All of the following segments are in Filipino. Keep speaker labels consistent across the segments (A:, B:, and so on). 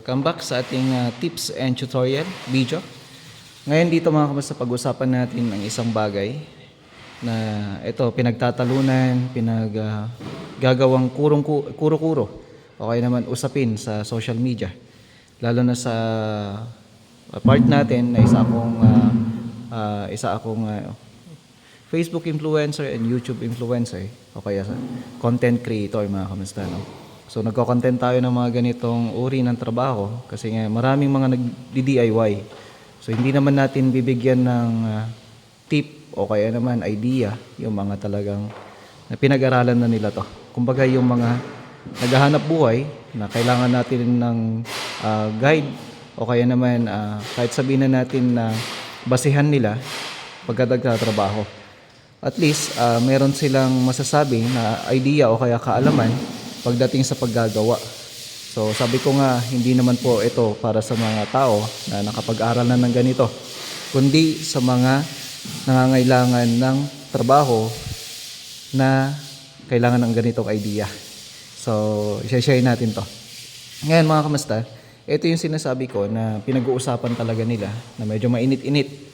A: Welcome back sa ating uh, tips and tutorial video. Ngayon dito mga kamusta pag-usapan natin ang isang bagay na ito pinagtatalunan, pinag uh, gagawang kuro-kuro o kaya naman usapin sa social media. Lalo na sa uh, part natin na isa akong uh, uh, isa akong uh, Facebook influencer and YouTube influencer o kaya sa content creator mga kamusta no. So nagko-content tayo ng mga ganitong uri ng trabaho kasi nga maraming mga nag-DIY. So hindi naman natin bibigyan ng ah, tip o kaya naman idea yung mga talagang na pinag-aralan na nila to. Kumbaga yung mga naghahanap buhay na kailangan natin ng ah, guide o kaya naman ah, kahit sabihin na natin na basihan nila pagkatagtatrabaho. At least ah, meron silang masasabi na idea o kaya kaalaman pagdating sa paggagawa. So sabi ko nga, hindi naman po ito para sa mga tao na nakapag-aral na ng ganito, kundi sa mga nangangailangan ng trabaho na kailangan ng ganitong idea. So, i-share natin to. Ngayon mga kamusta, ito yung sinasabi ko na pinag-uusapan talaga nila na medyo mainit-init.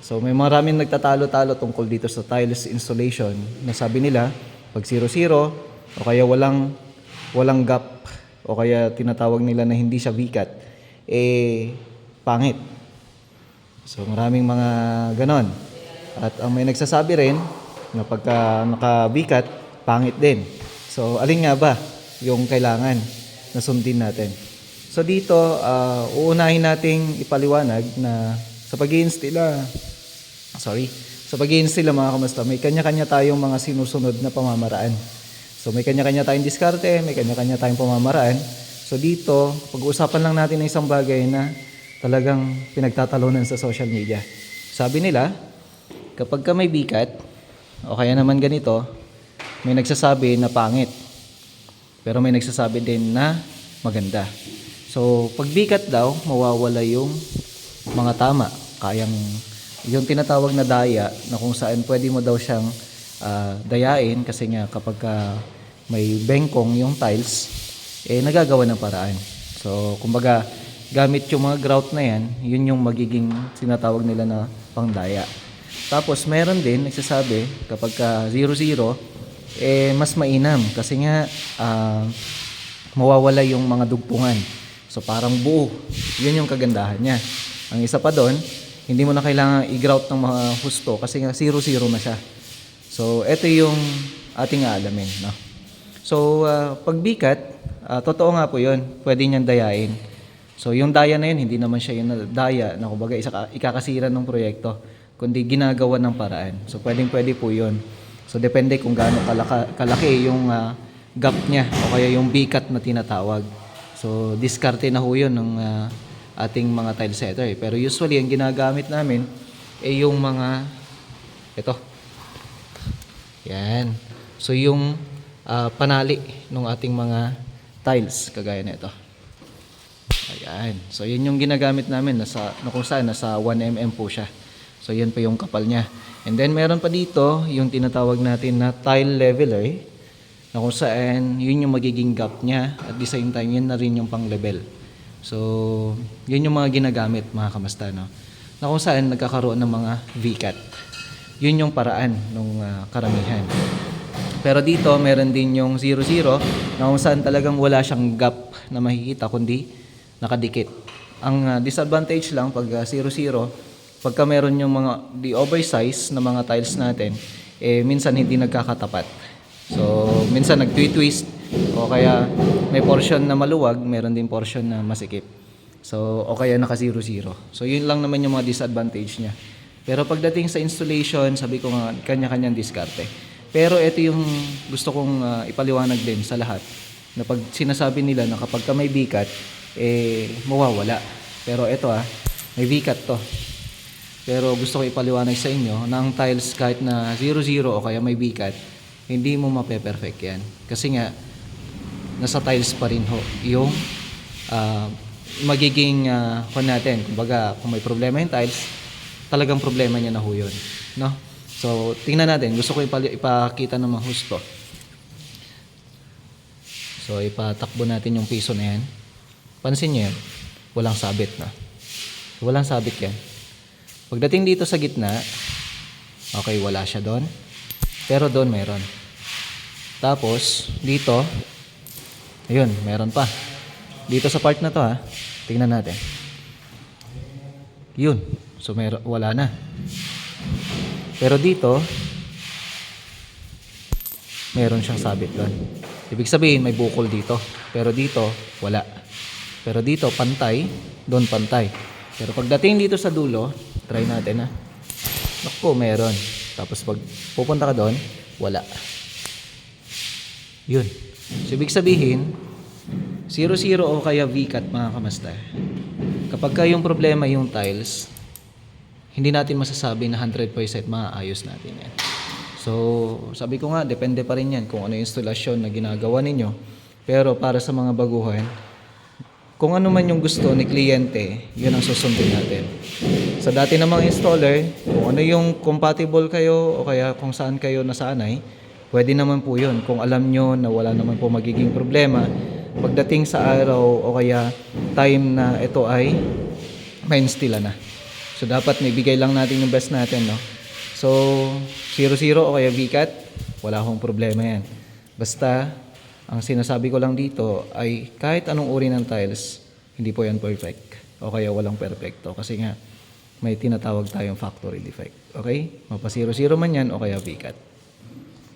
A: So may maraming nagtatalo-talo tungkol dito sa tiles installation na sabi nila pag 0-0 o kaya walang walang gap o kaya tinatawag nila na hindi siya vikat eh pangit. So maraming mga ganon. At ang may nagsasabi rin na pagka nakabikat, pangit din. So alin nga ba yung kailangan na sundin natin? So dito, uh, uunahin nating ipaliwanag na sa pag install sorry, sa pag install mga kamusta, may kanya-kanya tayong mga sinusunod na pamamaraan. So may kanya-kanya tayong diskarte, may kanya-kanya tayong pamamaraan. So dito, pag-uusapan lang natin ng isang bagay na talagang pinagtatalunan sa social media. Sabi nila, kapag ka may bikat, o kaya naman ganito, may nagsasabi na pangit. Pero may nagsasabi din na maganda. So, pag bikat daw, mawawala yung mga tama. Kayang, yung tinatawag na daya, na kung saan pwede mo daw siyang ah, dayain kasi nga kapag ka may bengkong yung tiles, eh nagagawa ng paraan. So, kumbaga, gamit yung mga grout na yan, yun yung magiging sinatawag nila na pangdaya. Tapos, meron din nagsasabi, kapag ka 0-0, eh mas mainam kasi nga ah, mawawala yung mga dugtungan. So parang buo. Yun yung kagandahan niya. Ang isa pa doon, hindi mo na kailangan i-grout ng mga husto kasi nga 0-0 na siya. So ito yung ating aalamin. No? So ah, pagbikat, ah, totoo nga po yun. Pwede niyang dayain. So yung daya na yun, hindi naman siya yung daya na kumbaga isa, ikakasira ng proyekto, kundi ginagawa ng paraan. So pwedeng pwede po yun. So depende kung gaano kalaka, kalaki yung ah, gap niya o kaya yung bikat na tinatawag. So diskarte na ho yun ng ah, ating mga tile setter. eh. Pero usually ang ginagamit namin ay yung mga ito. Yan. So yung ah, panali ng ating mga tiles kagaya na ito. Ayan. So, yun yung ginagamit namin. Nasa, na kung saan, nasa 1mm po siya. So, yan pa yung kapal niya. And then, meron pa dito, yung tinatawag natin na tile leveler, na kung saan, yun yung magiging gap niya. At the same time, yun na rin yung pang level. So, yun yung mga ginagamit, mga kamasta, no? Na kung saan, nagkakaroon ng mga VCAT. Yun yung paraan ng karamihan. Pero dito, meron din yung 0-0 na kung saan talagang wala siyang gap na makikita, kundi nakadikit. Ang ah, disadvantage lang pag ah, 0-0, pagka meron yung mga the oversize na mga tiles natin, eh minsan hindi nagkakatapat. So, minsan nag-twist o kaya may portion na maluwag, meron din portion na masikip. So, o kaya naka 0-0. So, yun lang naman yung mga disadvantage niya. Pero pagdating sa installation, sabi ko nga, kanya-kanyang diskarte. Pero ito yung gusto kong ah, ipaliwanag din sa lahat na pag sinasabi nila na kapag ka may bikat, eh mawawala. Pero ito ah, may bikat to. Pero gusto ko ipaliwanag sa inyo na ang tiles kahit na 0-0 o kaya may bikat, hindi mo mape-perfect yan. Kasi nga, nasa tiles pa rin ho yung ah, magiging uh, natin. Kumbaga, kung may problema yung tiles, talagang problema niya na ho yun. No? So, tingnan natin. Gusto ko ipali- ipakita ng mga husto. So, ipatakbo natin yung piso na yan. Pansin niyo yan, walang sabit na. Walang sabit yan. Pagdating dito sa gitna, okay, wala siya doon. Pero doon meron. Tapos, dito, ayun, meron pa. Dito sa part na to ha, tingnan natin. Yun, so meron, wala na. Pero dito, meron siyang sabit doon. Ibig sabihin, may bukol dito. Pero dito, wala. Pero dito, pantay. Doon, pantay. Pero pagdating dito sa dulo, try natin ha. Naku, meron. Tapos pag pupunta ka doon, wala. Yun. So, ibig sabihin, 0-0 o kaya V-cut mga kamaster. Kapag ka yung problema yung tiles, hindi natin masasabi na 100% maayos natin yan. So, sabi ko nga, depende pa rin yan kung ano yung instalasyon na ginagawa ninyo. Pero para sa mga baguhan, kung ano man yung gusto ni kliyente, yun ang susundin natin. Sa dati namang installer, kung ano yung compatible kayo o kaya kung saan kayo nasanay, pwede naman po yun. Kung alam nyo na wala naman po magiging problema, pagdating sa araw o kaya time na ito ay ma-instilla na. So dapat may bigay lang natin yung best natin, no? So 0-0 o kaya VCAT, wala akong problema yan. Basta, ang sinasabi ko lang dito ay kahit anong uri ng tiles, hindi po yan perfect. O kaya walang perfecto. Kasi nga, may tinatawag tayong factory defect. Okay? Mapa 0-0 man yan o kaya VCAT.